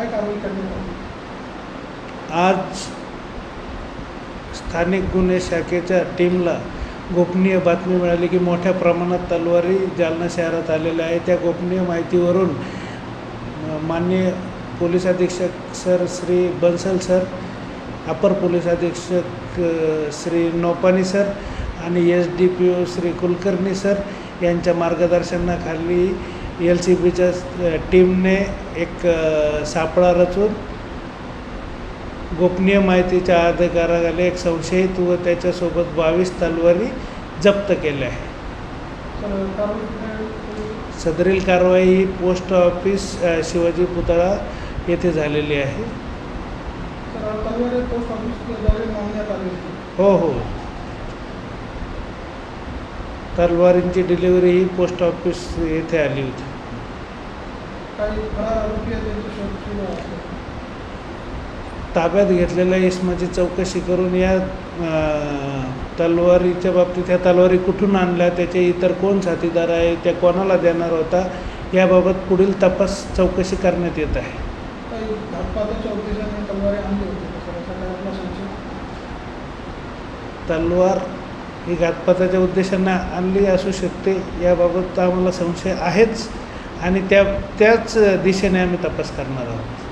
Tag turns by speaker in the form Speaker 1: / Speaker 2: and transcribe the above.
Speaker 1: काय कारवाई करण्यात आली?
Speaker 2: आज स्थानिक गुन्हे शाखेच्या टीमला गोपनीय बातमी मिळाली की मोठ्या प्रमाणात तलवारी जालना शहरात आलेल्या आहे त्या गोपनीय माहितीवरून माननीय पोलीस अधीक्षक सर श्री बन्सल सर अपर पोलीस अधीक्षक श्री नोपानी सर आणि S D P O Shri Kulkarni sir यांच्या मार्गदर्शनाखाली एल सी बीच्या टीमने एक सापळा रचून गोपनीय माहितीच्या अधिकाराखाली एक संशयित व त्याच्यासोबत बावीस तलवारी जप्त केल्या आहे सदरील कारवाई ही पोस्ट ऑफिस शिवाजी पुतळा येथे झालेली आहे. हो हो. तलवारींची डिलिव्हरी ही पोस्ट ऑफिस येथे आली होती.
Speaker 1: काही फरार आरोपी आहेत त्यांची शोध सुरू आहे
Speaker 2: ताब्यात घेतलेल्या इसमाची चौकशी करून या तलवारीच्या बाबतीत ह्या तलवारी कुठून आणल्या त्याचे इतर कोण साथीदार आहे त्या कोणाला देणार होता याबाबत पुढील तपास चौकशी करण्यात येत आहे.
Speaker 1: काही घातपाताच्या उद्देशाने तलवारी आणली होती तसं असा काही आपला संशय
Speaker 2: तलवार ही घातपाताच्या उद्देशाने आणली असू शकते याबाबत आम्हाला संशय आहेच. आणि त्या त्याच दिशेने आम्ही तपास करणार आहोत.